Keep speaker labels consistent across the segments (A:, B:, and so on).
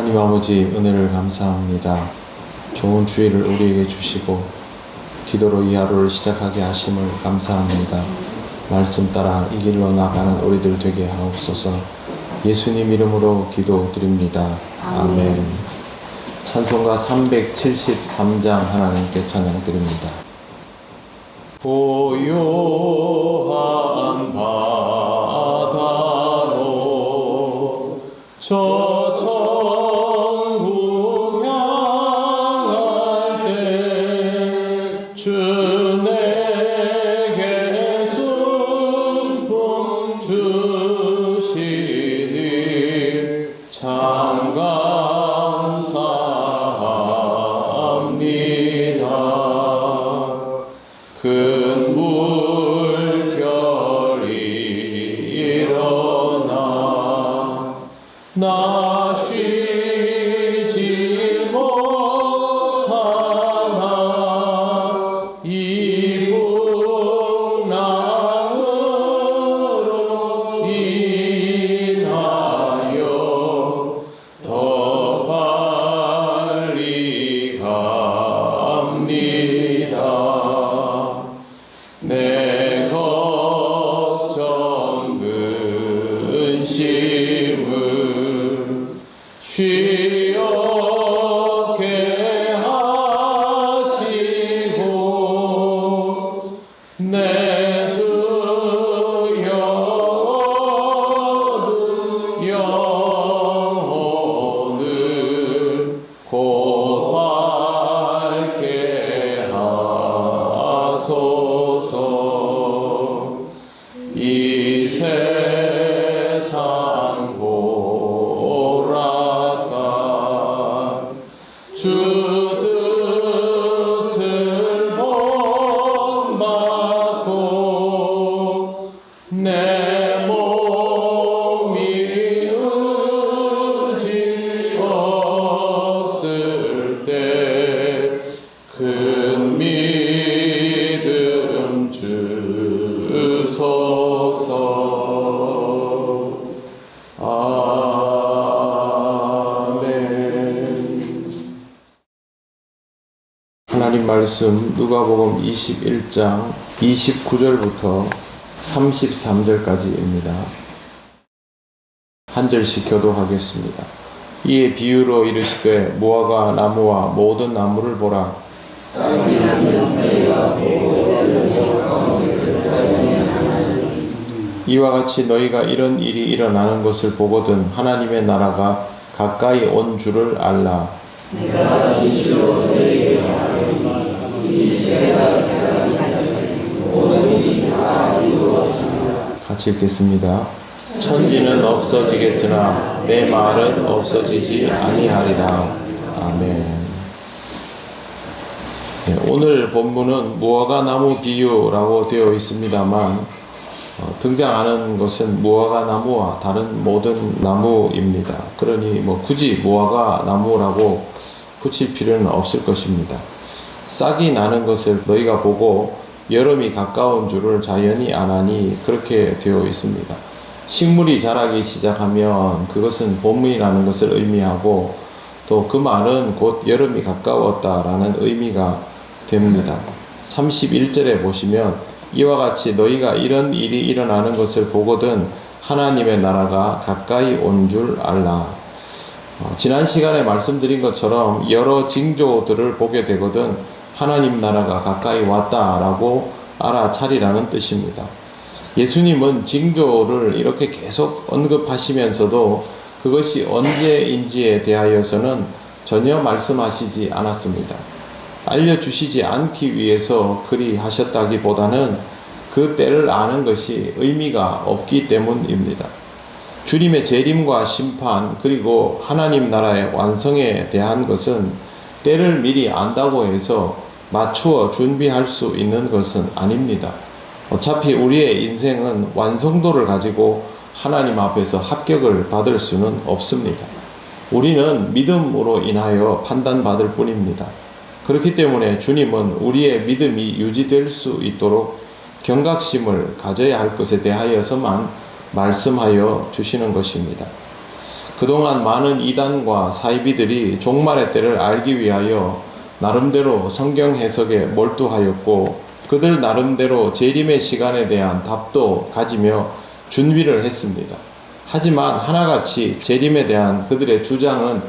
A: 하나님 아버지 은혜를 감사합니다. 좋은 주의를 우리에게 주시고 기도로 이 하루를 시작하게 하심을 감사합니다. 말씀 따라 이 길로 나가는 우리들 되게 하옵소서. 예수님 이름으로 기도드립니다. 아멘. 찬송가 373장 하나님께 찬양드립니다. 고요한 바다로 저 내 하나님 말씀 누가복음 21장 29절부터 33절까지입니다. 한 절씩 교도하겠습니다. 이에 비유로 이르시되 무화과 나무와 모든 나무를 보라 이와 같이 너희가 이런 일이 일어나는 것을 보거든 하나님의 나라가 가까이 온 줄을 알라. 같이 읽겠습니다. 천지는 없어지겠으나 내 말은 없어지지 아니하리라. 아멘. 네, 오늘 본문은 무화과 나무 비유라고 되어 있습니다만 어, 등장하는 것은 무화과 나무와 다른 모든 나무입니다. 그러니 뭐 굳이 무화과 나무라고 붙일 필요는 없을 것입니다. 싹이 나는 것을 너희가 보고 여름이 가까운 줄을 자연히 아나니 그렇게 되어 있습니다. 식물이 자라기 시작하면 그것은 봄이 라는 것을 의미하고 또 그 말은 곧 여름이 가까웠다라는 의미가 됩니다. 31절에 보시면 이와 같이 너희가 이런 일이 일어나는 것을 보거든 하나님의 나라가 가까이 온 줄 알라. 어, 지난 시간에 말씀드린 것처럼 여러 징조들을 보게 되거든 하나님 나라가 가까이 왔다라고 알아차리라는 뜻입니다. 예수님은 징조를 이렇게 계속 언급하시면서도 그것이 언제인지에 대하여서는 전혀 말씀하시지 않았습니다. 알려주시지 않기 위해서 그리 하셨다기보다는 그 때를 아는 것이 의미가 없기 때문입니다. 주님의 재림과 심판 그리고 하나님 나라의 완성에 대한 것은 때를 미리 안다고 해서 맞추어 준비할 수 있는 것은 아닙니다. 어차피 우리의 인생은 완성도를 가지고 하나님 앞에서 합격을 받을 수는 없습니다. 우리는 믿음으로 인하여 판단받을 뿐입니다. 그렇기 때문에 주님은 우리의 믿음이 유지될 수 있도록 경각심을 가져야 할 것에 대하여서만 말씀하여 주시는 것입니다. 그동안 많은 이단과 사이비들이 종말의 때를 알기 위하여 나름대로 성경 해석에 몰두하였고 그들 나름대로 재림의 시간에 대한 답도 가지며 준비를 했습니다. 하지만 하나같이 재림에 대한 그들의 주장은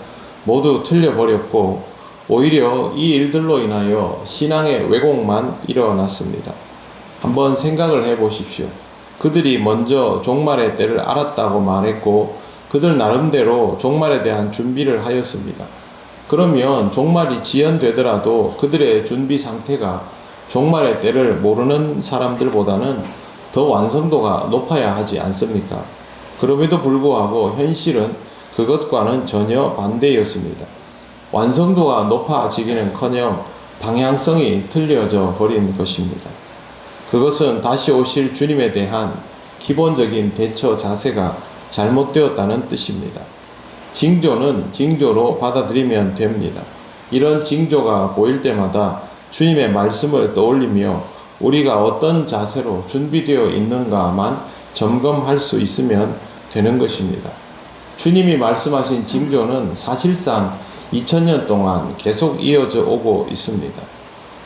A: 모두 틀려버렸고 오히려 이 일들로 인하여 신앙의 왜곡만 일어났습니다. 한번 생각을 해 보십시오. 그들이 먼저 종말의 때를 알았다고 말했고 그들 나름대로 종말에 대한 준비를 하였습니다. 그러면 종말이 지연되더라도 그들의 준비 상태가 종말의 때를 모르는 사람들보다는 더 완성도가 높아야 하지 않습니까? 그럼에도 불구하고 현실은 그것과는 전혀 반대였습니다. 완성도가 높아지기는 커녕 방향성이 틀려져 버린 것입니다. 그것은 다시 오실 주님에 대한 기본적인 대처 자세가 잘못되었다는 뜻입니다. 징조는 징조로 받아들이면 됩니다. 이런 징조가 보일 때마다 주님의 말씀을 떠올리며 우리가 어떤 자세로 준비되어 있는가만 점검할 수 있으면 되는 것입니다. 주님이 말씀하신 징조는 사실상 2000년 동안 계속 이어져 오고 있습니다.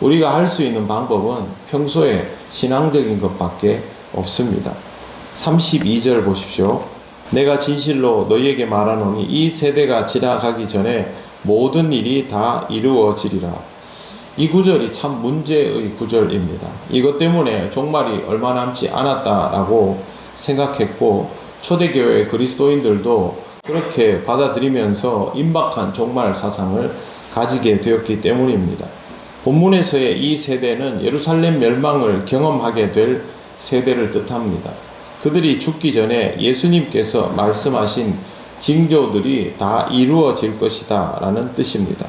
A: 우리가 할 수 있는 방법은 평소에 신앙적인 것밖에 없습니다. 32절 보십시오. 내가 진실로 너희에게 말하노니 이 세대가 지나가기 전에 모든 일이 다 이루어지리라. 이 구절이 참 문제의 구절입니다. 이것 때문에 종말이 얼마 남지 않았다라고 생각했고 초대교회 그리스도인들도 그렇게 받아들이면서 임박한 종말 사상을 가지게 되었기 때문입니다. 본문에서의 이 세대는 예루살렘 멸망을 경험하게 될 세대를 뜻합니다. 그들이 죽기 전에 예수님께서 말씀하신 징조들이 다 이루어질 것이다 라는 뜻입니다.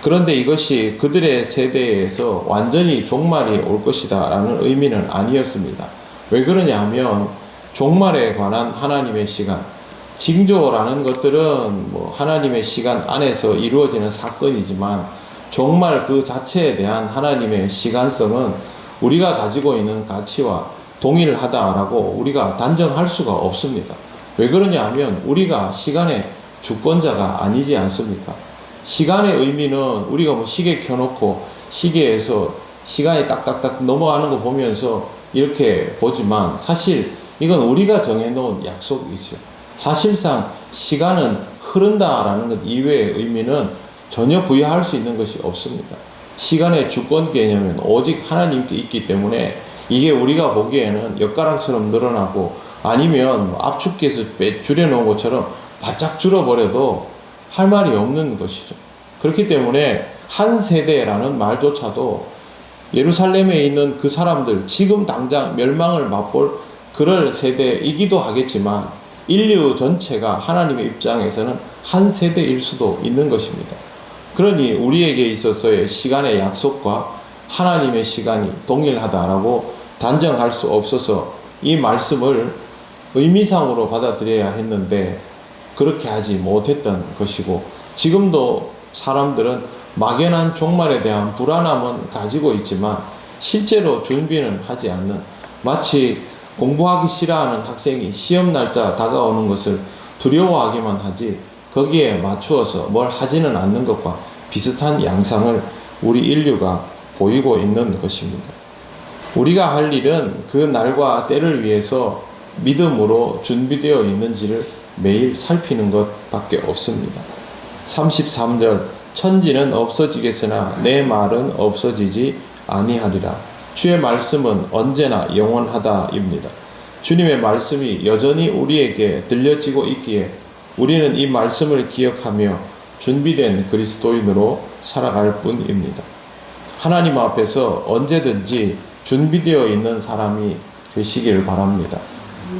A: 그런데 이것이 그들의 세대에서 완전히 종말이 올 것이다 라는 의미는 아니었습니다. 왜 그러냐 하면 종말에 관한 하나님의 시간, 징조라는 것들은 뭐 하나님의 시간 안에서 이루어지는 사건이지만 종말 그 자체에 대한 하나님의 시간성은 우리가 가지고 있는 가치와 동일하다라고 우리가 단정할 수가 없습니다. 왜 그러냐 하면 우리가 시간의 주권자가 아니지 않습니까? 시간의 의미는 우리가 뭐 시계 켜놓고 시계에서 시간이 딱딱딱 넘어가는 거 보면서 이렇게 보지만 사실 이건 우리가 정해놓은 약속이죠. 사실상 시간은 흐른다라는 것 이외의 의미는 전혀 부여할 수 있는 것이 없습니다. 시간의 주권 개념은 오직 하나님께 있기 때문에 이게 우리가 보기에는 엿가락처럼 늘어나고 아니면 뭐 압축해서 줄여놓은 것처럼 바짝 줄어버려도 할 말이 없는 것이죠. 그렇기 때문에 한 세대라는 말조차도 예루살렘에 있는 그 사람들, 지금 당장 멸망을 맛볼 그럴 세대이기도 하겠지만 인류 전체가 하나님의 입장에서는 한 세대일 수도 있는 것입니다. 그러니 우리에게 있어서의 시간의 약속과 하나님의 시간이 동일하다라고 단정할 수 없어서 이 말씀을 의미상으로 받아들여야 했는데 그렇게 하지 못했던 것이고 지금도 사람들은 막연한 종말에 대한 불안함은 가지고 있지만 실제로 준비는 하지 않는 마치 공부하기 싫어하는 학생이 시험 날짜 다가오는 것을 두려워하기만 하지 거기에 맞추어서 뭘 하지는 않는 것과 비슷한 양상을 우리 인류가 보이고 있는 것입니다. 우리가 할 일은 그 날과 때를 위해서 믿음으로 준비되어 있는지를 매일 살피는 것밖에 없습니다. 33절 천지는 없어지겠으나 내 말은 없어지지 아니하리라. 주의 말씀은 언제나 영원하다입니다. 주님의 말씀이 여전히 우리에게 들려지고 있기에 우리는 이 말씀을 기억하며 준비된 그리스도인으로 살아갈 뿐입니다. 하나님 앞에서 언제든지 준비되어 있는 사람이 되시기를 바랍니다.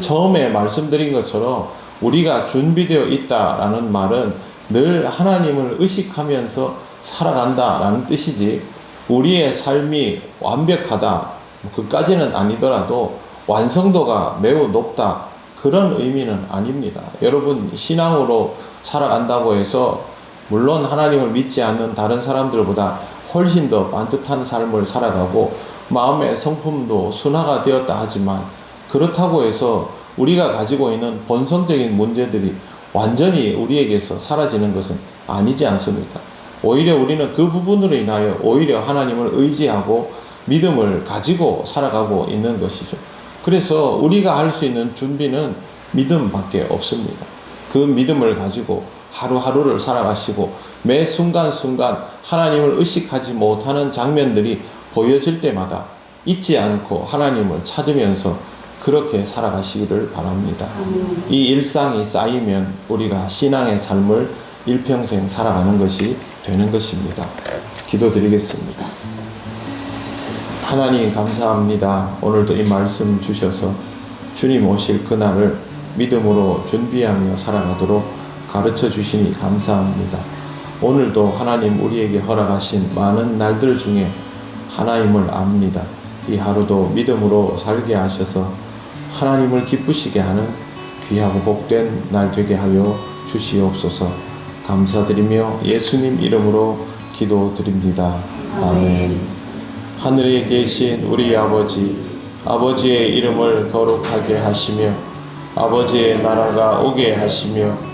A: 처음에 말씀드린 것처럼 우리가 준비되어 있다라는 말은 늘 하나님을 의식하면서 살아간다라는 뜻이지 우리의 삶이 완벽하다 그까지는 아니더라도 완성도가 매우 높다 그런 의미는 아닙니다. 여러분 신앙으로 살아간다고 해서 물론 하나님을 믿지 않는 다른 사람들보다 훨씬 더 반듯한 삶을 살아가고 마음의 성품도 순화가 되었다 하지만 그렇다고 해서 우리가 가지고 있는 본성적인 문제들이 완전히 우리에게서 사라지는 것은 아니지 않습니까? 오히려 우리는 그 부분으로 인하여 오히려 하나님을 의지하고 믿음을 가지고 살아가고 있는 것이죠. 그래서 우리가 할 수 있는 준비는 믿음밖에 없습니다. 그 믿음을 가지고 하루하루를 살아가시고 매 순간순간 하나님을 의식하지 못하는 장면들이 보여질 때마다 잊지 않고 하나님을 찾으면서 그렇게 살아가시기를 바랍니다. 이 일상이 쌓이면 우리가 신앙의 삶을 일평생 살아가는 것이 되는 것입니다. 기도드리겠습니다. 하나님 감사합니다. 오늘도 이 말씀 주셔서 주님 오실 그날을 믿음으로 준비하며 살아가도록 가르쳐 주시니 감사합니다. 오늘도 하나님 우리에게 허락하신 많은 날들 중에 하나님을 압니다. 이 하루도 믿음으로 살게 하셔서 하나님을 기쁘시게 하는 귀하고 복된 날 되게 하여 주시옵소서 감사드리며 예수님 이름으로 기도드립니다. 아멘. 하늘에 계신 우리 아버지, 아버지의 이름을 거룩하게 하시며, 아버지의 나라가 오게 하시며,